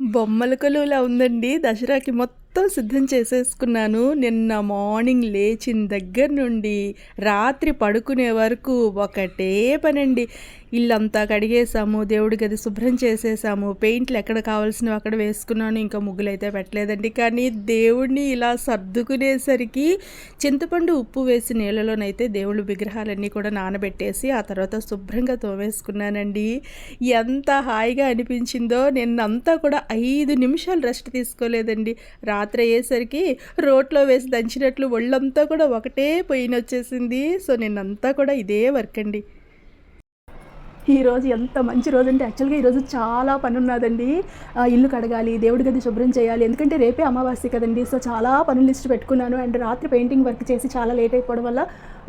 బొమ్మల కొలువులా ఉందండి. దసరాకి మొత్తం మొత్తం సిద్ధం చేసేసుకున్నాను. నిన్న మార్నింగ్ లేచిన దగ్గర నుండి రాత్రి పడుకునే వరకు ఒకటే పనండి. ఇల్లంతా కడిగేసాము దేవుడి గది శుభ్రం చేసేసాము పెయింట్లు ఎక్కడ కావాల్సినవి అక్కడ వేసుకున్నాను. ఇంకా ముగ్గులు అయితే పెట్టలేదండి. కానీ దేవుడిని ఇలా సర్దుకునేసరికి చింతపండు ఉప్పు వేసి నీళ్ళలోనైతే దేవుడి విగ్రహాలన్నీ కూడా నానబెట్టేసి ఆ తర్వాత శుభ్రంగా తోమేసుకున్నానండి. ఎంత హాయిగా అనిపించిందో. నిన్నంతా కూడా ఐదు నిమిషాలు రెస్ట్ తీసుకోలేదండి. రా పాత్ర అయ్యేసరికి రోట్లో వేసి దంచినట్లు ఒళ్ళంతా కూడా ఒకటే పొయ్యిన వచ్చేసింది. సో నిన్నంతా కూడా ఇదే వర్క్ అండి. ఈరోజు ఎంత మంచి రోజు అంటే యాక్చువల్గా ఈరోజు చాలా పని ఉన్నదండి. ఇల్లు కడగాలి దేవుడి గది శుభ్రం చేయాలి. ఎందుకంటే రేపే అమావాస్య కదండి. సో చాలా పనులు లిస్ట్ పెట్టుకున్నాను. అండ్ రాత్రి పెయింటింగ్ వర్క్ చేసి చాలా లేట్ అయిపోవడం వల్ల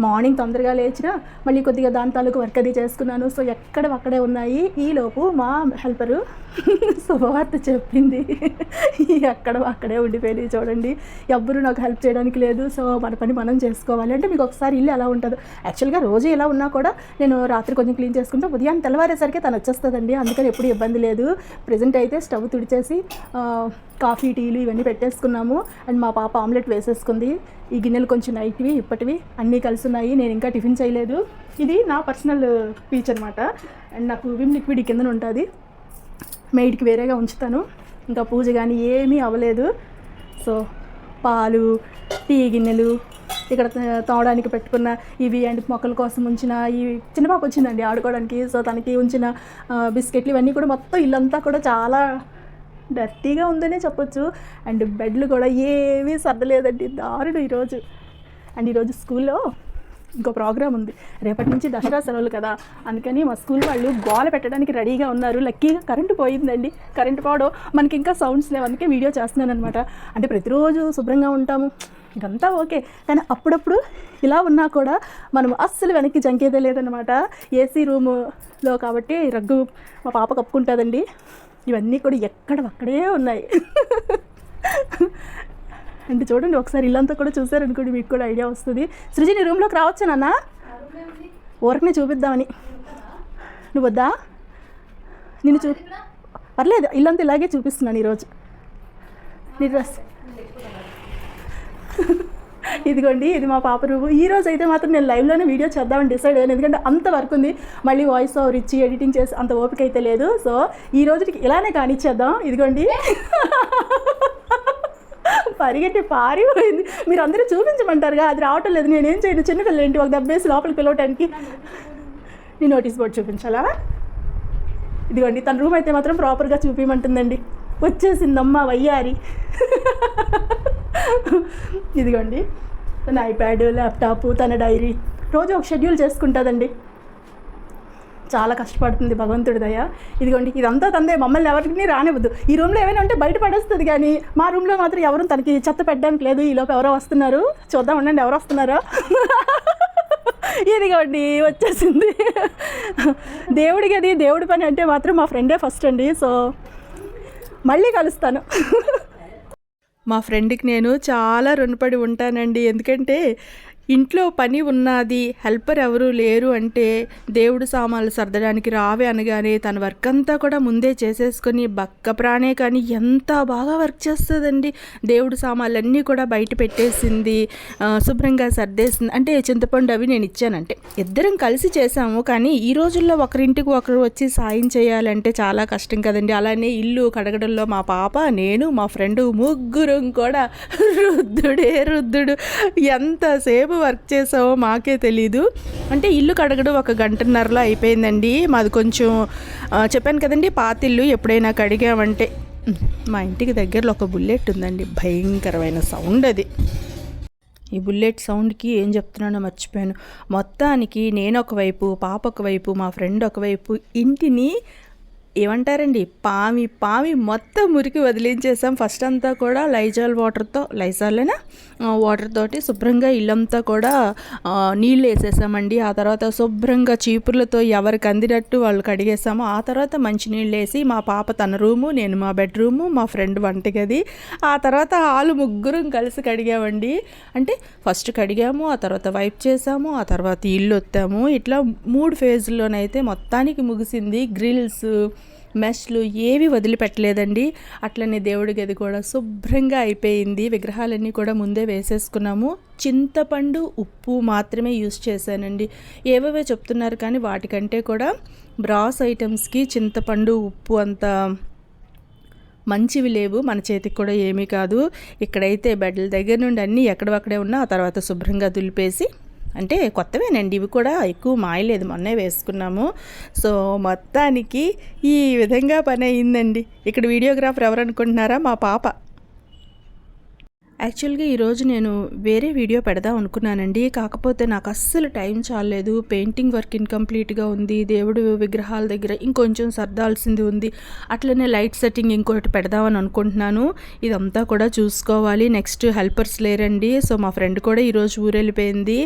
మార్నింగ్ తొందరగా లేచిన మళ్ళీ కొద్దిగా దాని తాలూకు వర్క్ అది చేసుకున్నాను. సో ఎక్కడ అక్కడే ఉన్నాయి ఈలోపు మా హెల్పరు శుభవార్త చెప్పింది. ఎక్కడ అక్కడే ఉండిపోయింది. చూడండి ఎవ్వరు నాకు హెల్ప్ చేయడానికి లేదు. సో మన పని మనం చేసుకోవాలి. అంటే మీకు ఒకసారి ఇల్లు ఎలా ఉంటుందో. యాక్చువల్గా రోజు ఎలా ఉన్నా కూడా నేను రాత్రి కొంచెం క్లీన్ చేసుకుంటే ఉదయం తెల్లవారేసరికి తను వచ్చేస్తుందండి. అందుకని ఎప్పుడు ఇబ్బంది లేదు. ప్రజెంట్ అయితే స్టవ్ తుడిచేసి కాఫీ టీలు ఇవన్నీ పెట్టేసుకున్నాము. అండ్ మా పాప ఆమ్లెట్ వేసేసుకుంది. ఈ గిన్నెలు కొంచెం నైట్వి ఇప్పటివి అన్నీ కలిసి ఉన్నాయి నేను ఇంకా టిఫిన్ చేయలేదు. ఇది నా పర్సనల్ పీచ్ అనమాట అండ్ నాకు విమ్ లిక్విడ్ ఈ కిందన ఉంటుంది. మెయిడ్కి వేరేగా ఉంచుతాను. ఇంకా పూజ కానీ ఏమీ అవ్వలేదు. సో పాలు టీ గిన్నెలు ఇక్కడ త- తోవడానికి పెట్టుకున్న ఇవి అండ్ మొక్కల కోసం ఉంచిన ఈ చిన్న పాప వచ్చిందండి ఆడుకోవడానికి. సో తనకి ఉంచిన బిస్కెట్లు ఇవన్నీ కూడా మొత్తం ఇల్లంతా కూడా చాలా డర్టీగా ఉందనే చెప్పొచ్చు. అండ్ బెడ్లు కూడా ఏమీ సర్దలేదండి. దారుడు ఈరోజు. అండ్ ఈరోజు స్కూల్లో ఇంకో ప్రోగ్రామ్ ఉంది. రేపటి నుంచి దసరా సెలవులు కదా. అందుకని మా స్కూల్ వాళ్ళు గోల పెట్టడానికి రెడీగా ఉన్నారు. లక్కీగా కరెంటు పోయిందండి. కరెంటు పోవడం మనకి ఇంకా సౌండ్స్ లేవు. అందుకే వీడియో చేస్తున్నాను అనమాట అంటే ప్రతిరోజు శుభ్రంగా ఉంటాము. ఇదంతా ఓకే. కానీ అప్పుడప్పుడు ఇలా ఉన్నా కూడా మనం అస్సలు వెనక్కి జంకేదే లేదనమాట ఏసీ రూములో కాబట్టి రగ్గు మా పాప కప్పుకుంటుందండి. ఇవన్నీ కూడా ఎక్కడ అక్కడే ఉన్నాయి. అంటే చూడండి ఒకసారి ఇల్లంతా కూడా చూసారనుకోండి మీకు కూడా ఐడియా వస్తుంది. సృజి నీ రూమ్లోకి రావచ్చు నాన్న? ఊరకనే చూపిద్దామని. నువ్వు వద్దా? నిన్ను చూ పర్లేదు ఇల్లంతా ఇలాగే చూపిస్తున్నాను ఈరోజు. నీ డ్రెస్. ఇదిగోండి ఇది మా పాప రూపు ఈ రోజు అయితే మాత్రం నేను లైవ్లోనే వీడియో చేద్దామని డిసైడ్ అయ్యాను. ఎందుకంటే అంత వర్క్ ఉంది. మళ్ళీ వాయిస్ ఓవర్ ఇచ్చి ఎడిటింగ్ చేసి అంత ఓపిక అయితే లేదు. సో ఈ రోజుకి ఇలానే కానిచ్చేద్దాం. ఇదిగోండి. పరిగెట్టి పారిపోయింది. మీరు అందరూ చూపించమంటారుగా? అది రావటం లేదు. నేనేం చేయను? చిన్నపిల్ల ఏంటి ఒక దెబ్బేసి లోపలికి పిలవటానికి నీ నోటీస్ బోర్డు చూపించాలా? ఇదిగోండి తన రూమ్ అయితే మాత్రం ప్రాపర్గా చూపించమంటుందండి వచ్చేసిందమ్మా వయ్యారి. ఇదిగోండి. తన ఐప్యాడ్ ల్యాప్టాప్ తన డైరీ రోజు ఒక షెడ్యూల్ చేసుకుంటుందండి. చాలా కష్టపడుతుంది భగవంతుడి దయ. ఇదిగోండి ఇదంతా తందే మమ్మల్ని ఎవరికి రానివ్వద్దు. ఈ రూమ్లో ఏమైనా ఉంటే బయట పడేస్తుంది కానీ మా రూమ్లో మాత్రం ఎవరు తనకి చెత్త పెట్టడానికి లేదు. ఈలోపు ఎవరో వస్తున్నారు. చూద్దాం ఉండండి ఎవరు వస్తున్నారో. ఇదిగోండి వచ్చేసింది. దేవుడికి అది దేవుడి పని అంటే మాత్రం మా ఫ్రెండే ఫస్ట్ అండి. సో మళ్ళీ కలుస్తాను. మా ఫ్రెండ్కి నేను చాలా రుణపడి ఉంటానండి. ఎందుకంటే ఇంట్లో పని ఉన్నది హెల్పర్ ఎవరు లేరు అంటే దేవుడు సామాన్లు సర్దడానికి రావే అనగానే తన వర్క్ అంతా కూడా ముందే చేసేసుకొని బక్క ప్రాణే కానీ ఎంత బాగా వర్క్ చేస్తుందండి. దేవుడు సామాన్లన్నీ కూడా బయట పెట్టేసింది శుభ్రంగా సర్దేసింది. అంటే చింతపండు అవి నేను ఇచ్చానంటే ఇద్దరం కలిసి చేసాము కానీ ఈ రోజుల్లో ఒకరింటికి ఒకరు వచ్చి సాయం చేయాలంటే చాలా కష్టం కదండి. అలానే ఇల్లు కడగడంలో మా పాప నేను మా ఫ్రెండ్ ముగ్గురం కూడా రుద్దుడే రుద్దుడు ఎంతసేపు వర్క్ చేసావో మాకే తెలీదు. అంటే ఇల్లు కడగడం ఒక గంటన్నరలో అయిపోయిందండి. మాది కొంచెం చెప్పాను కదండి పాతిల్లు ఎప్పుడైనా కడిగామంటే. మా ఇంటికి దగ్గరలో ఒక బుల్లెట్ ఉందండి. భయంకరమైన సౌండ్ అది. ఈ బుల్లెట్ సౌండ్కి ఏం చెప్తున్నానో మర్చిపోయాను. మొత్తానికి నేను ఒకవైపు పాప ఒకవైపు మా ఫ్రెండ్ ఒకవైపు ఇంటిని ఏమంటారండి? పామి పామి మొత్తం మురికి వదిలించేసాం ఫస్ట్ అంతా కూడా లైజాల్ వాటర్తో లైజాలేనా? వాటర్ తోటి శుభ్రంగా ఇల్లంతా కూడా నీళ్ళు వేసేసామండి. ఆ తర్వాత శుభ్రంగా చీపుర్లతో ఎవరికి అందినట్టు వాళ్ళు కడిగేసాము ఆ తర్వాత మంచినీళ్ళు వేసి మా పాప తన రూము నేను మా బెడ్రూము మా ఫ్రెండ్ వంటగది. ఆ తర్వాత ఆలు ముగ్గురం కలిసి కడిగామండి. అంటే ఫస్ట్ కడిగాము ఆ తర్వాత వైప్ చేసాము ఆ తర్వాత ఇల్లు వత్తాము ఇట్లా మూడు ఫేజ్లోనైతే మొత్తానికి ముగిసింది. గ్రిల్స్ మెష్లు ఏవి వదిలిపెట్టలేదండి. అట్లనే దేవుడి గది కూడా శుభ్రంగా అయిపోయింది. విగ్రహాలన్నీ కూడా ముందే వేసేసుకున్నాము. చింతపండు ఉప్పు మాత్రమే యూస్ చేశానండి. ఏవేవో చెప్తున్నారు కానీ వాటికంటే కూడా బ్రాస్ ఐటమ్స్కి చింతపండు ఉప్పు అంత మంచివి లేవు. మన చేతికి కూడా ఏమీ కాదు. ఇక్కడైతే బెడ్ల దగ్గర నుండి అన్నీ ఎక్కడవక్కడే ఉన్నా ఆ తర్వాత శుభ్రంగా దులిపేసి అంటే కొత్తవేనండి ఇవి కూడా ఎక్కువ మాయలేదు మొన్నే వేసుకున్నాము. సో మొత్తానికి ఈ విధంగా పని అయిందండి ఇక్కడ వీడియోగ్రాఫర్ ఎవరు అనుకుంటున్నారా మా పాప. యాక్చువల్గా ఈరోజు నేను వేరే వీడియో పెడదాం అనుకున్నానండి. కాకపోతే నాకు అస్సలు టైం చాలేదు పెయింటింగ్ వర్క్ ఇన్కంప్లీట్గా ఉంది. దేవుడు విగ్రహాల దగ్గర ఇంకొంచెం సర్దాల్సింది ఉంది. అట్లనే లైట్ సెట్టింగ్ ఇంకోటి పెడదామని అనుకుంటున్నాను. ఇదంతా కూడా చూసుకోవాలి. నెక్స్ట్ హెల్పర్స్ లేరండి. సో మా ఫ్రెండ్ కూడా ఈరోజు ఊరెళ్ళిపోయింది.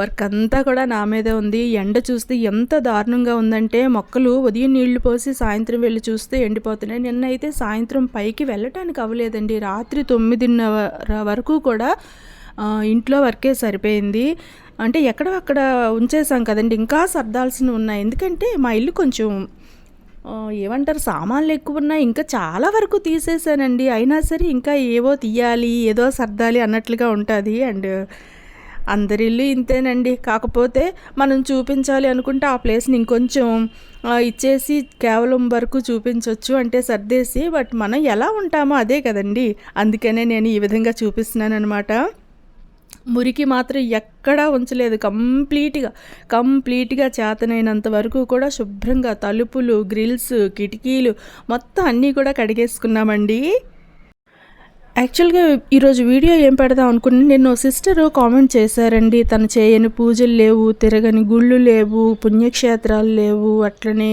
వర్క్ అంతా కూడా నా మీదే ఉంది. ఎండ చూస్తే ఎంత దారుణంగా ఉందంటే మొక్కలు ఉదయం నీళ్ళు పోసి సాయంత్రం వెళ్ళి చూస్తే ఎండిపోతున్నాయి. నిన్న అయితే సాయంత్రం పైకి వెళ్ళటానికి అవ్వలేదండి. రాత్రి తొమ్మిదిన్నర వరకు కూడా ఇంట్లో వర్కే సరిపోయింది. అంటే ఎక్కడ అక్కడ ఉంచేసాం కదండి. ఇంకా సర్దాల్సినవి ఉన్నాయి. ఎందుకంటే మా ఇల్లు కొంచెం ఏమంటారు సామాన్లు ఎక్కువ ఉన్నాయి. ఇంకా చాలా వరకు తీసేసానండి అయినా సరే ఇంకా ఏవో తీయాలి ఏదో సర్దాలి అన్నట్లుగా ఉంటుంది. అండ్ అందరి ఇల్లు ఇంతేనండి. కాకపోతే మనం చూపించాలి అనుకుంటే ఆ ప్లేస్ని ఇంకొంచెం ఇచ్చేసి కేవలం వరకు చూపించవచ్చు అంటే సర్దేసి బట్ మనం ఎలా ఉంటామో అదే కదండి. అందుకనే నేను ఈ విధంగా చూపిస్తున్నాను అనమాట మురికి మాత్రం ఎక్కడా ఉంచలేదు. కంప్లీట్గా కంప్లీట్గా చేతనైనంత వరకు కూడా శుభ్రంగా తలుపులు గ్రిల్స్ కిటికీలు మొత్తం అన్నీ కూడా కడిగేసుకున్నామండి. యాక్చువల్గా ఈరోజు వీడియో ఏం పెడదాం అనుకుని నేను సిస్టర్ కామెంట్ చేశారండి తను చేయని పూజలు లేవు తిరగని గుళ్ళు లేవు పుణ్యక్షేత్రాలు లేవు అట్లనే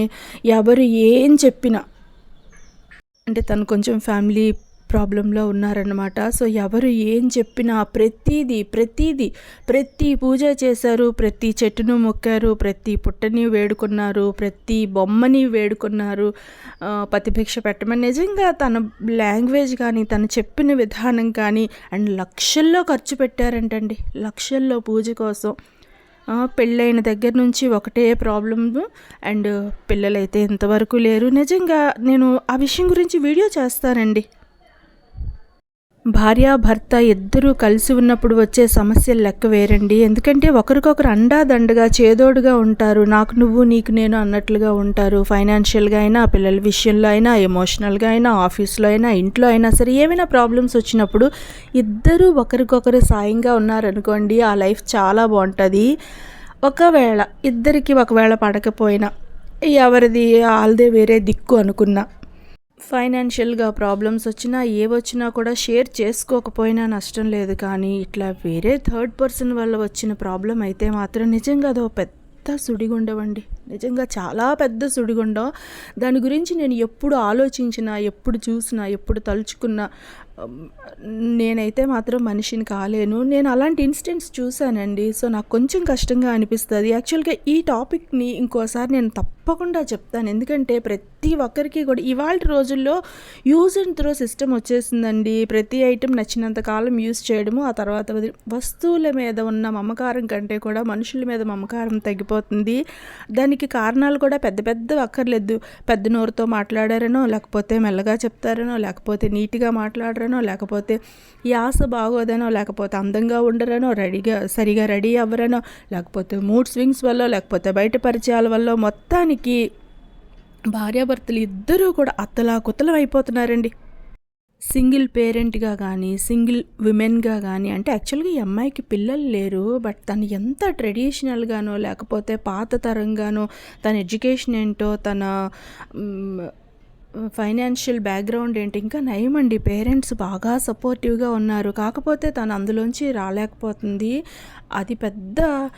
ఎవరు ఏం చెప్పినా. అంటే తను కొంచెం ఫ్యామిలీ ప్రాబ్లంలో ఉన్నారనమాట సో ఎవరు ఏం చెప్పినా ప్రతిదీ ప్రతిదీ ప్రతి పూజ చేశారు ప్రతి చెట్టును మొక్కారు ప్రతి పుట్టని వేడుకున్నారు ప్రతి బొమ్మని వేడుకున్నారు. ప్రతిభిక్ష పెట్టమని నిజంగా తన లాంగ్వేజ్ కానీ తను చెప్పిన విధానం కానీ అండ్ లక్షల్లో ఖర్చు పెట్టారంటండి. లక్షల్లో పూజ కోసం. పెళ్ళైన దగ్గర నుంచి ఒకటే ప్రాబ్లమ్. అండ్ పిల్లలైతే ఇంతవరకు లేరు. నిజంగా నేను ఆ విషయం గురించి వీడియో చేస్తానండి. భార్యాభర్త ఇద్దరూ కలిసి ఉన్నప్పుడు వచ్చే సమస్యలు లెక్క వేరండి. ఎందుకంటే ఒకరికొకరు అండాదండగా చేదోడుగా ఉంటారు. నాకు నువ్వు నీకు నేను అన్నట్లుగా ఉంటారు. ఫైనాన్షియల్గా అయినా పిల్లల విషయంలో అయినా ఎమోషనల్గా అయినా ఆఫీస్లో అయినా ఇంట్లో అయినా సరే ఏమైనా ప్రాబ్లమ్స్ వచ్చినప్పుడు ఇద్దరూ ఒకరికొకరు సాయంగా ఉన్నారనుకోండి ఆ లైఫ్ చాలా బాగుంటుంది. ఒకవేళ ఇద్దరికి ఒకవేళ పడకపోయినా ఎవరిది వాళ్ళదే వేరే దిక్కు అనుకున్నా ఫైనాన్షియల్గా ప్రాబ్లమ్స్ వచ్చినా ఏ వచ్చినా కూడా షేర్ చేసుకోకపోయినా నష్టం లేదు. కానీ ఇట్లా వేరే థర్డ్ పర్సన్ వల్ల వచ్చిన ప్రాబ్లం అయితే మాత్రం నిజంగా అదో పెద్ద సుడిగుండవండి. నిజంగా చాలా పెద్ద సుడిగుండం. దాని గురించి నేను ఎప్పుడు ఆలోచించినా ఎప్పుడు చూసినా ఎప్పుడు తలుచుకున్నా నేనైతే మాత్రం మనిషిని కాలేను. నేను అలాంటి ఇన్సిడెంట్స్ చూశానండి. సో నాకు కొంచెం కష్టంగా అనిపిస్తుంది. యాక్చువల్గా ఈ టాపిక్ని ఇంకోసారి నేను తప్పకుండా చెప్తాను. ఎందుకంటే ప్రతి ఒక్కరికి కూడా ఇవాళ రోజుల్లో యూజ్ అండ్ త్రో సిస్టమ్ వచ్చేసిందండి. ప్రతి ఐటెం నచ్చినంత కాలం యూజ్ చేయడము ఆ తర్వాత వస్తువుల మీద ఉన్న మమకారం కంటే కూడా మనుషుల మీద మమకారం తగ్గిపోతుంది. దానికి కారణాలు కూడా పెద్ద పెద్ద అక్కర్లేదు. పెద్ద నోరుతో మాట్లాడారనో లేకపోతే మెల్లగా చెప్తారనో లేకపోతే నీట్గా మాట్లాడరనో ఉండరనో లేకపోతే యాస బాగోదనో లేకపోతే అందంగా ఉండరనో రెడీగా సరిగా రెడీ అవ్వరనో లేకపోతే మూడ్ స్వింగ్స్ వల్ల లేకపోతే బయట పరిచయాల వల్ల మొత్తానికి భార్యాభర్తలు ఇద్దరూ కూడా అత్తలా కుత్తలం అయిపోతున్నారండి. సింగిల్ పేరెంట్గా కానీ సింగిల్ విమెన్గా కానీ అంటే యాక్చువల్గా ఈ అమ్మాయికి పిల్లలు లేరు బట్ తను ఎంత ట్రెడిషనల్గానో లేకపోతే పాత తరంగానో తన ఎడ్యుకేషన్ ఏంటో తన ఫైనాన్షియల్ బ్యాక్గ్రౌండ్ ఏంటి? ఇంకా నయమండి. పేరెంట్స్ బాగా సపోర్టివ్గా ఉన్నారు. కాకపోతే తను అందులోంచి రాలేకపోతుంది. అది పెద్ద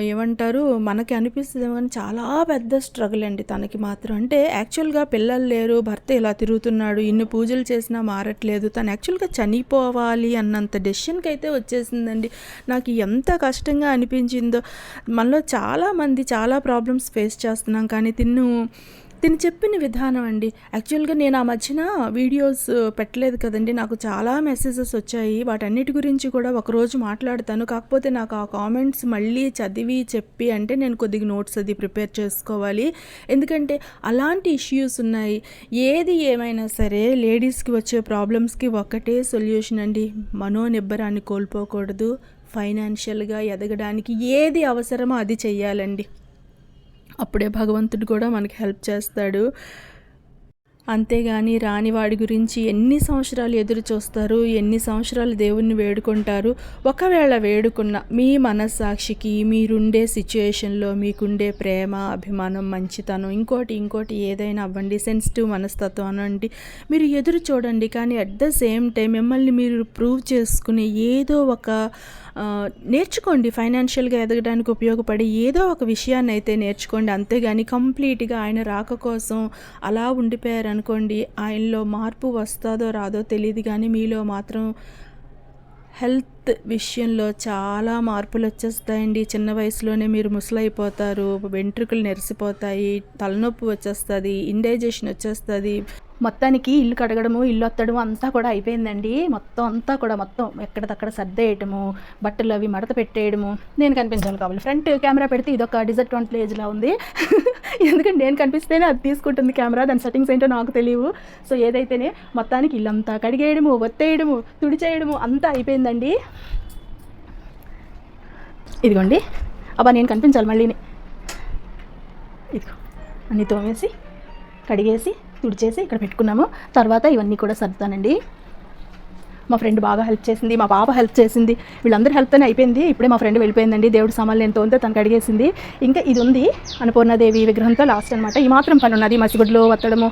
ఏమంటారు? మనకి అనిపిస్తుంది కానీ చాలా పెద్ద స్ట్రగుల్ అండి తనకి మాత్రం. అంటే యాక్చువల్గా పిల్లలు లేరు భర్త ఇలా తిరుగుతున్నాడు ఇన్ని పూజలు చేసినా మారట్లేదు. తను యాక్చువల్గా చనిపోవాలి అన్నంత డెసిషన్కి అయితే వచ్చేసిందండి. నాకు ఎంత కష్టంగా అనిపించిందో. మనలో చాలామంది చాలా ప్రాబ్లమ్స్ ఫేస్ చేస్తున్నాం. కానీ తిన్ను తిని చెప్పిన విధానం అండి. యాక్చువల్గా నేను ఆ మధ్యన వీడియోస్ పెట్టలేదు కదండి. నాకు చాలా మెసేజెస్ వచ్చాయి. వాటన్నిటి గురించి కూడా ఒకరోజు మాట్లాడతాను. కాకపోతే నాకు ఆ కామెంట్స్ మళ్ళీ చదివి చెప్పి అంటే నేను కొద్దిగా నోట్స్ అది ప్రిపేర్ చేసుకోవాలి. ఎందుకంటే అలాంటి ఇష్యూస్ ఉన్నాయి. ఏది ఏమైనా సరే లేడీస్కి వచ్చే ప్రాబ్లమ్స్కి ఒక్కటే సొల్యూషన్ అండి. మనోనిబ్బరాన్ని కోల్పోకూడదు. ఫైనాన్షియల్గా ఎదగడానికి ఏది అవసరమో అది చెయ్యాలండి. అప్పుడే భగవంతుడు కూడా మనకి హెల్ప్ చేస్తాడు. అంతేగాని రాని వాడి గురించి ఎన్ని సంవత్సరాలు ఎదురు చూస్తారు ఎన్ని సంవత్సరాలు దేవుణ్ణి వేడుకుంటారు? ఒకవేళ వేడుకున్న మీ మనస్సాక్షికి మీరుండే సిచ్యుయేషన్లో మీకుండే ప్రేమ అభిమానం మంచితనం ఇంకోటి ఇంకోటి ఏదైనా అవ్వండి సెన్సిటివ్ మనస్తత్వం అనండి. మీరు ఎదురు చూడండి కానీ అట్ ద సేమ్ టైం మిమ్మల్ని మీరు ప్రూవ్ చేసుకునే ఏదో ఒక నేర్చుకోండి ఫైనాన్షియల్గా ఎదగడానికి ఉపయోగపడే ఏదో ఒక విషయాన్ని అయితే నేర్చుకోండి. అంతేగాని కంప్లీట్గా ఆయన రాక కోసం అలా ఉండిపోయారు అనుకోండి ఆయనలో మార్పు వస్తుందో రాదో తెలియదు కానీ మీలో మాత్రం హెల్త్ విషయంలో చాలా మార్పులు వచ్చేస్తాయండి. చిన్న వయసులోనే మీరు ముసలైపోతారు వెంట్రుకలు నెరిసిపోతాయి తలనొప్పి వచ్చేస్తుంది ఇండైజేషన్ వచ్చేస్తుంది. మొత్తానికి ఇల్లు కడగడము ఇల్లు వత్తడము అంతా కూడా అయిపోయిందండి. మొత్తం అంతా కూడా మొత్తం ఎక్కడిదక్కడ సర్దేయటము బట్టలు అవి మడత పెట్టేయడము. నేను కనిపించాలి కావాలి. ఫ్రంట్ కెమెరా పెడితే ఇదొక డిజడ్వాంటేజ్లా ఉంది. ఎందుకంటే నేను కనిపిస్తేనే అది తీసుకుంటుంది కెమెరా దాని సెట్టింగ్స్ ఏంటో నాకు తెలియవు. సో ఏదైతేనే మొత్తానికి ఇల్లంతా కడిగేయడము ఒత్తేయడము తుడిచేయడము అంతా అయిపోయిందండి. ఇదిగోండి. అబ్బా నేను కనిపించాలి మళ్ళీని. ఇదిగో. అన్నీ తోమేసి కడిగేసి తుడిచేసి ఇక్కడ పెట్టుకున్నాము. తర్వాత ఇవన్నీ కూడా సర్దుతానండి. మా ఫ్రెండ్ బాగా హెల్ప్ చేసింది మా పాప హెల్ప్ చేసింది. వీళ్ళందరూ హెల్ప్తోనే అయిపోయింది. ఇప్పుడే మా ఫ్రెండ్ వెళ్ళిపోయిందండి. దేవుడు సామాన్లు నేను తోంతే తనకు అడిగేసింది. ఇంకా ఇది ఉంది. అన్నపూర్ణాదేవి విగ్రహంతో లాస్ట్ అనమాట ఈ మాత్రం పని ఉన్నది. మసిగుడ్లు వత్తడము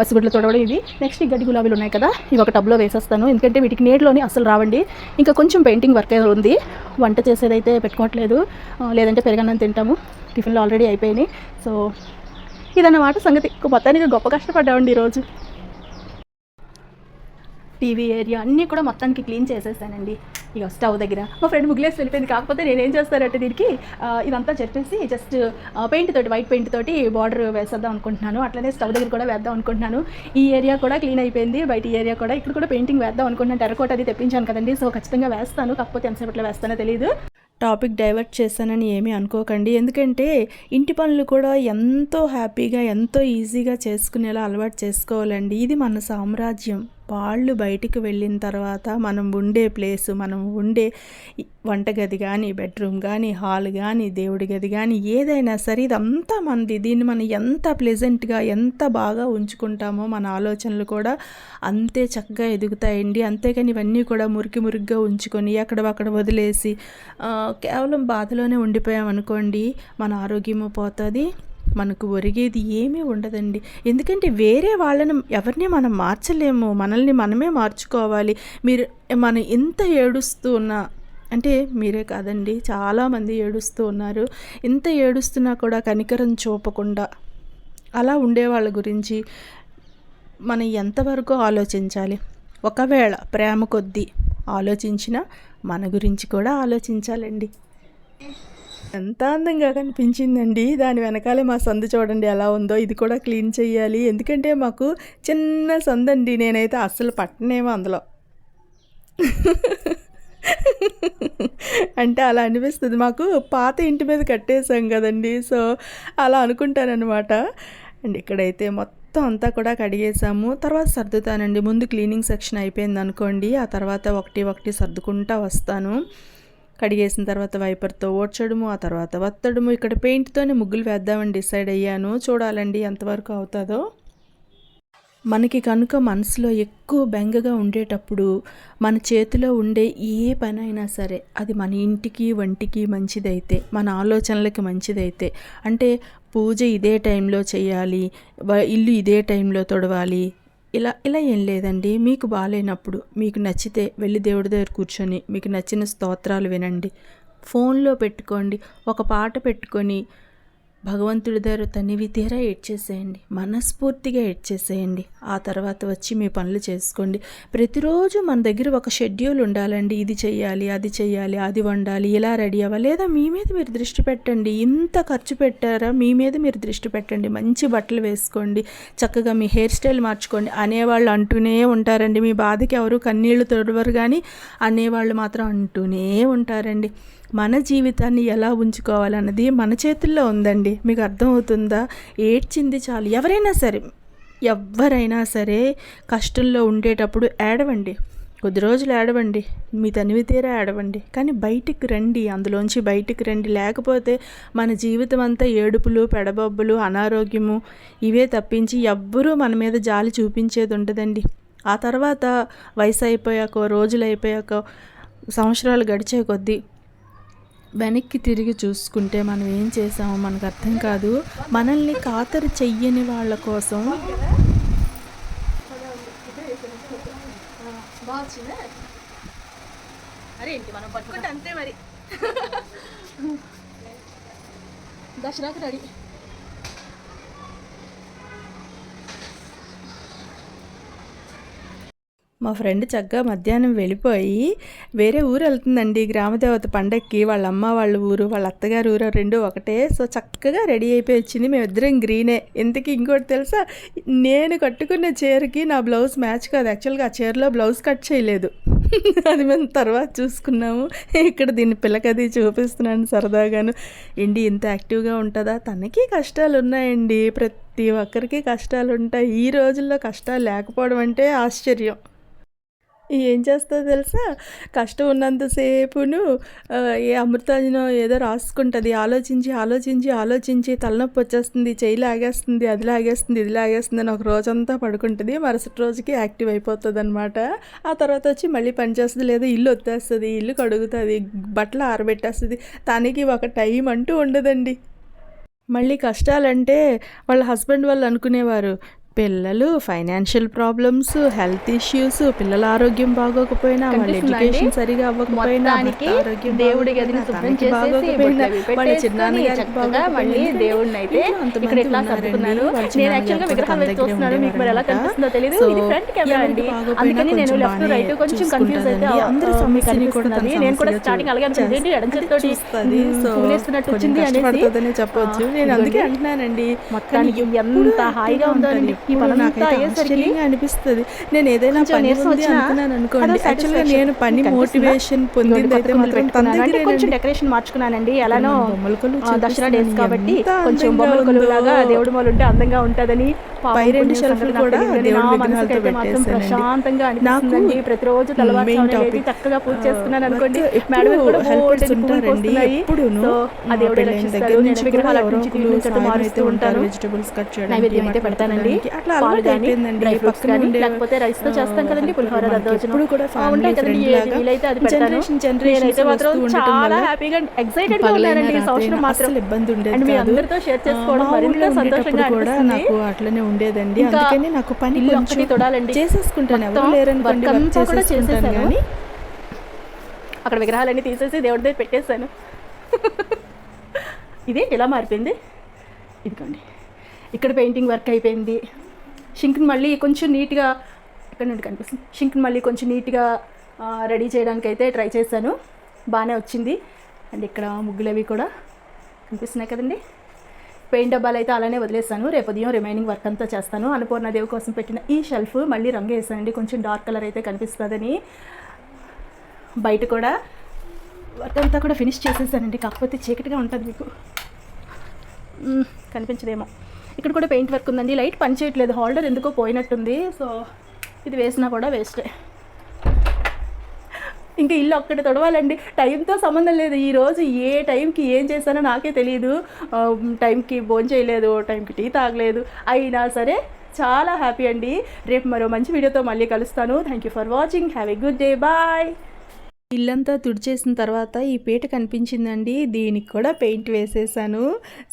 మసిగుడ్లు తొడవడం ఇది. నెక్స్ట్ ఈ గడ్డి గులాబీలు ఉన్నాయి కదా ఇవి ఒక టబ్లో వేసేస్తాను. ఎందుకంటే వీటికి నీటిలోని అసలు రావండి. ఇంకా కొంచెం పెయింటింగ్ వర్క్ ఉంది. వంట చేసేదైతే పెట్టుకోవట్లేదు. లేదంటే పెరగన్నం తింటాము. టిఫిన్లు ఆల్రెడీ అయిపోయినాయి. సో ఇదన్నమాట సంగతి. మొత్తానికి గొప్ప కష్టపడ్డామండి ఈరోజు. టీవీ ఏరియా అన్నీ కూడా మొత్తానికి క్లీన్ చేసేసానండి. ఇక స్టవ్ దగ్గర. మా ఫ్రెండ్ ముగ్గులేసి వెళ్ళిపోయింది. కాకపోతే నేనేం చేస్తానంటే దీనికి ఇదంతా చెప్పేసి జస్ట్ పెయింట్ తోటి వైట్ పెయింట్ తోటి బార్డర్ వేసేద్దాం అనుకుంటున్నాను. అట్లనే స్టవ్ దగ్గర కూడా వేద్దాం అనుకుంటున్నాను. ఈ ఏరియా కూడా క్లీన్ అయిపోయింది. బయట ఏరియా కూడా ఇక్కడ కూడా పెయింటింగ్ వేద్దాం అనుకుంటున్నాను. టెరకోట అది తెప్పించాను కదండి. సో ఖచ్చితంగా వేస్తాను. కాకపోతే ఎంతసేపట్లో వేస్తానో తెలియదు టాపిక్ డైవర్ట్ చేశానని ఏమీ అనుకోకండి. ఎందుకంటే ఇంటి పనులు కూడా ఎంతో హ్యాపీగా ఎంతో ఈజీగా చేసుకునేలా అలవాటు చేసుకోవాలండి. ఇది మన సామ్రాజ్యం. వాళ్ళు బయటికి వెళ్ళిన తర్వాత మనం ఉండే ప్లేసు మనం ఉండే వంటగది కానీ బెడ్రూమ్ కానీ హాల్ కానీ దేవుడి గది కానీ ఏదైనా సరే ఇదంతా మనది దీన్ని మనం ఎంత ప్లెజెంట్గా ఎంత బాగా ఉంచుకుంటామో మన ఆలోచనలు కూడా అంతే చక్కగా ఎదుగుతాయండి. అంతేకాని ఇవన్నీ కూడా మురికి మురికిగా ఉంచుకొని అక్కడ అక్కడ వదిలేసి కేవలం బాధలోనే ఉండిపోయామనుకోండి మన ఆరోగ్యము పోతుంది. మనకు ఒరిగేది ఏమీ ఉండదండి. ఎందుకంటే వేరే వాళ్ళని ఎవరిని మనం మార్చలేము. మనల్ని మనమే మార్చుకోవాలి. మీరు మనం ఎంత ఏడుస్తూ ఉన్నా అంటే మీరే కాదండి చాలామంది ఏడుస్తూ ఉన్నారు. ఎంత ఏడుస్తున్నా కూడా కనికరం చూపకుండా అలా ఉండే వాళ్ళ గురించి మనం ఎంతవరకు ఆలోచించాలి? ఒకవేళ ప్రేమ కొద్దీ ఆలోచించినా మన గురించి కూడా ఆలోచించాలండి. ఎంత అందంగా కనిపించిందండి. దాని వెనకాలే మా సందు చూడండి ఎలా ఉందో. ఇది కూడా క్లీన్ చేయాలి ఎందుకంటే మాకు చిన్న సందండి. నేనైతే అస్సలు పట్టనేమో అందులో. అంటే అలా అనిపిస్తుంది. మాకు పాత ఇంటి మీద కట్టేసాం కదండి. సో అలా అనుకుంటానమాట అండ్ ఇక్కడైతే మొత్తం అంతా కూడా కడిగేసాము తర్వాత సర్దుతానండి. ముందు క్లీనింగ్ సెక్షన్ అయిపోయింది అనుకోండి ఆ తర్వాత ఒకటి ఒకటి సర్దుకుంటా వస్తాను. కడిగేసిన తర్వాత వైపర్తో ఓడ్చడము ఆ తర్వాత వత్తడము. ఇక్కడ పెయింట్తోనే ముగ్గులు వేద్దామని డిసైడ్ అయ్యాను. చూడాలండి ఎంతవరకు అవుతుందో. మనకి కనుక మనసులో ఎక్కువ బెంగగా ఉండేటప్పుడు మన చేతిలో ఉండే ఏ పని అయినా సరే అది మన ఇంటికి వంటికి మంచిదైతే మన ఆలోచనలకి మంచిదైతే. అంటే పూజ ఇదే టైంలో చేయాలి ఇల్లు ఇదే టైంలో తొడవాలి ఇలా ఇలా ఏం లేదండి. మీకు బాగాలేనప్పుడు మీకు నచ్చితే వెళ్ళి దేవుడి దగ్గర కూర్చొని మీకు నచ్చిన స్తోత్రాలు వినండి. ఫోన్లో పెట్టుకోండి. ఒక పాట పెట్టుకొని భగవంతుడి దగ్గర తనివి తీరా ఏడ్చేసేయండి మనస్ఫూర్తిగా ఏడ్చేసేయండి ఆ తర్వాత వచ్చి మీ పనులు చేసుకోండి. ప్రతిరోజు మన దగ్గర ఒక షెడ్యూల్ ఉండాలండి. ఇది చేయాలి అది చెయ్యాలి అది వండాలి ఇలా రెడీ అవ్వాలి లేదా మీ మీద మీరు దృష్టి పెట్టండి. ఇంత ఖర్చు పెట్టారా? మీ మీద మీరు దృష్టి పెట్టండి. మంచి బట్టలు వేసుకోండి. చక్కగా మీ హెయిర్ స్టైల్ మార్చుకోండి. అనేవాళ్ళు అంటూనే ఉంటారండి. మీ బాధకి ఎవరు కన్నీళ్ళు తొడవరు కానీ అనేవాళ్ళు మాత్రం అంటూనే ఉంటారండి. మన జీవితాన్ని ఎలా ఉంచుకోవాలన్నది మన చేతుల్లో ఉందండి. మీకు అర్థమవుతుందా? ఏడ్చింది చాలు. ఎవరైనా సరే ఎవరైనా సరే కష్టంలో ఉండేటప్పుడు ఏడవండి. కొద్ది రోజులు ఏడవండి. మీ తనివి తీరా ఏడవండి. కానీ బయటికి రండి. అందులోంచి బయటికి రండి. లేకపోతే మన జీవితం అంతా ఏడుపులు పెడబొబ్బులు అనారోగ్యము ఇవే తప్పించి ఎవ్వరూ మన మీద జాలి చూపించేది ఉండదండి. ఆ తర్వాత వయసు అయిపోయాక రోజులు అయిపోయాక సంవత్సరాలు గడిచే కొద్దీ వెనక్కి తిరిగి చూసుకుంటే మనం ఏం చేసామో మనకు అర్థం కాదు. మనల్ని ఖాతరు చెయ్యని వాళ్ళ కోసం దసరాకి రెడీ. మా ఫ్రెండ్ చక్కగా మధ్యాహ్నం వెళ్ళిపోయి వేరే ఊరు వెళ్తుందండి. గ్రామదేవత పండక్కి వాళ్ళ అమ్మ వాళ్ళ ఊరు వాళ్ళ అత్తగారు ఊరు రెండు ఒకటే. సో చక్కగా రెడీ అయిపోయి వచ్చింది. మేమిద్దరం గ్రీనే. ఇంతకీ ఇంకోటి తెలుసా? నేను కట్టుకున్న చీరకి నా బ్లౌజ్ మ్యాచ్ కాదు. యాక్చువల్గా ఆ చీరలో బ్లౌజ్ కట్ చేయలేదు. అది మేము తర్వాత చూసుకున్నాము. ఇక్కడ దీన్ని పిల్లకది చూపిస్తున్నాను సరదాగాను. ఏంటి ఇంత యాక్టివ్గా ఉంటుందా? తనకి కష్టాలు ఉన్నాయండి. ప్రతి ఒక్కరికి కష్టాలు ఉంటాయి. ఈ రోజుల్లో కష్టాలు లేకపోవడం అంటే ఆశ్చర్యం. ఏం చేస్తుందో తెలుసా? కష్టం ఉన్నంతసేపును ఏ అమృతాజనం ఏదో రాసుకుంటుంది. ఆలోచించి ఆలోచించి ఆలోచించి తలనొప్పి వచ్చేస్తుంది చెయ్యి లాగేస్తుంది అది లాగేస్తుంది ఇది లాగేస్తుంది అని ఒక రోజంతా పడుకుంటుంది. మరుసటి రోజుకి యాక్టివ్ అయిపోతుంది అనమాట ఆ తర్వాత వచ్చి మళ్ళీ పనిచేస్తుంది లేదా ఇల్లు వచ్చేస్తుంది ఇల్లు కడుగుతుంది బట్టలు ఆరబెట్టేస్తుంది. తనకి ఒక టైం అంటూ ఉండదండి. మళ్ళీ కష్టాలంటే వాళ్ళ హస్బెండ్ వాళ్ళు అనుకునేవారు పిల్లలు ఫైనాన్షియల్ ప్రాబ్లమ్స్ హెల్త్ ఇష్యూస్ పిల్లల ఆరోగ్యం బాగోకపోయినా వాళ్ళ ఎడ్యుకేషన్? సరిగా అవ్వకపోయినా ఆరోగ్యం దేవుడి గదిని బాగోకపోయినా, శుభ్రం చేసేసి వాళ్ళ బాగోకపోయినా, మళ్ళీ దేవుడిని అయితే ఇక్కడ ఇట్లా నేను యాక్చువల్గా విగ్రహం చూస్తున్నాను మీకు మరి ఎలా. కనిపిస్తుందో తెలియదు ఇది ఫ్రంట్ కెమెరా అండి. అందుకని నేను లెఫ్ట్ రైట్ కొంచెం కన్ఫ్యూజ్ అయితే. అందరి కనిపిస్తున్నది నేను కూడా స్టార్టింగ్ అలాగే ఎడం చేతితోటి కొంచెం వచ్చింది అనేసి చెప్పొచ్చు. నేను అందుకే. అంటున్నానండి. మొత్తానికి ఎంత హాయిగా హ్యాపీగా ఎప్పుడు ఆశ్చర్యంగా అనిపిస్తుంది నేను ఏదైనా పని ఉంది అనుకున్నాను అనుకోండి యాక్చువల్గా. నేను పని మోటివేషన్? పొందింది అయితే మాత్రం తన. అంటే కొంచెం డెకరేషన్ మార్చుకున్నానండి ఎలానో దసరా. డేస్ కాబట్టి కొంచెం బొమ్మల కొలువు ఉందో. లాగా దేవుడి మొలు ఉంటే అందంగా ఉంటదని పై రెండు షెల్ఫ్లు కూడా. దేవుడి విగ్రహాలతో. ప్రశాంతంగా నాకు ప్రతిరోజు లేచి topic. చక్కగా పూజ చేసుకున్నాను ఆ, అనుకోండి ఎప్పుడు మేడం కూడా పువ్వులు ఉంటారండి. రక్షిస్తారు దగ్గర నుంచి విగ్రహాలు ఎవరో మారుస్తూ ఉంటారు వెజిటబుల్స్ కట్ చేయడానికి పెడతానండి. అట్లా అలవాటు అయిపోయిందండి. పక్కన ఉండే, లేకపోతే రైస్తో చేస్తాం కదండి పులిహోర కూడా లాగా generation generations నేనైతే మాత్రం చాలా హ్యాపీగా ఎక్సైటెడ్గా పగలైనా ఉన్నానండి ఈ సంవత్సరం రాత్రైనా మాత్రం ఇబ్బంది ఉండేది అండ్ మీ కాదు. అందరితో షేర్ చేసుకోవడం ఆ, మా మరింత ఊళ్ళో సంతోషంగా కూడా నాకు అట్లనే ఉండేదండి. అందుకని నాకు పని కొంచెం తొడాలండి. చేసేసుకుంటాను. ఎవరు లేరనుకోండి కూడా చేసేసాను. కానీ అక్కడ విగ్రహాలన్నీ తీసేసి దేవుడి దగ్గర పెట్టేశాను. ఇదేంటి ఇలా మారిపోయింది? ఇదిగోండి. ఇక్కడ పెయింటింగ్ వర్క్ అయిపోయింది. షింక్ని మళ్ళీ కొంచెం నీట్గా ఇక్కడ నుండి కనిపిస్తుంది. షింక్ని మళ్ళీ కొంచెం నీట్గా రెడీ చేయడానికి అయితే ట్రై చేశాను. బాగానే వచ్చింది. అండ్ ఇక్కడ ముగ్గులు అవి కూడా కనిపిస్తున్నాయి కదండి. పెయింట్ డబ్బాలు అయితే అలానే వదిలేస్తాను రేపు ఉదయం రిమైనింగ్ వర్క్ అంతా చేస్తాను. అన్నపూర్ణదేవి కోసం పెట్టిన ఈ షెల్ఫ్ మళ్ళీ రంగు వేసానండి. కొంచెం డార్క్ కలర్ అయితే కనిపిస్తుందని బయట కూడా వర్క్ అంతా కూడా ఫినిష్ చేసేసానండి. కాకపోతే చీకటిగా ఉంటుంది మీకు. కనిపించదేమో. ఇక్కడ కూడా పెయింట్ వర్క్ ఉందండి. లైట్ పని చేయట్లేదు హోల్డర్ ఎందుకో పోయినట్టుంది. సో ఇది వేసినా కూడా వేస్టే. ఇంకా ఇల్లు ఒక్కటి తొడవాలండి. టైంతో సంబంధం లేదు. ఈరోజు ఏ టైంకి ఏం చేశానో నాకే తెలియదు టైంకి భోజనం చేయలేదు. టైంకి టీ తాగలేదు. అయినా సరే చాలా హ్యాపీ అండి. రేపు మరో మంచి వీడియోతో మళ్ళీ కలుస్తాను. Thank you for watching have a good day bye ఇల్లంతా తుడిచేసిన తర్వాత ఈ పీట కనిపించిందండి. దీనికి కూడా పెయింట్ వేసేసాను.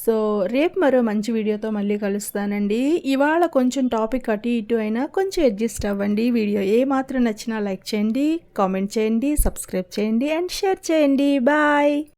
సో రేపు మరో మంచి వీడియోతో మళ్ళీ కలుస్తానండి. ఇవాళ కొంచెం టాపిక్ అటు ఇటు అయినా కొంచెం అడ్జస్ట్ అవ్వండి. వీడియో ఏ మాత్రం నచ్చినా లైక్ చేయండి కామెంట్ చేయండి సబ్స్క్రైబ్ చేయండి అండ్ షేర్ చేయండి. బాయ్!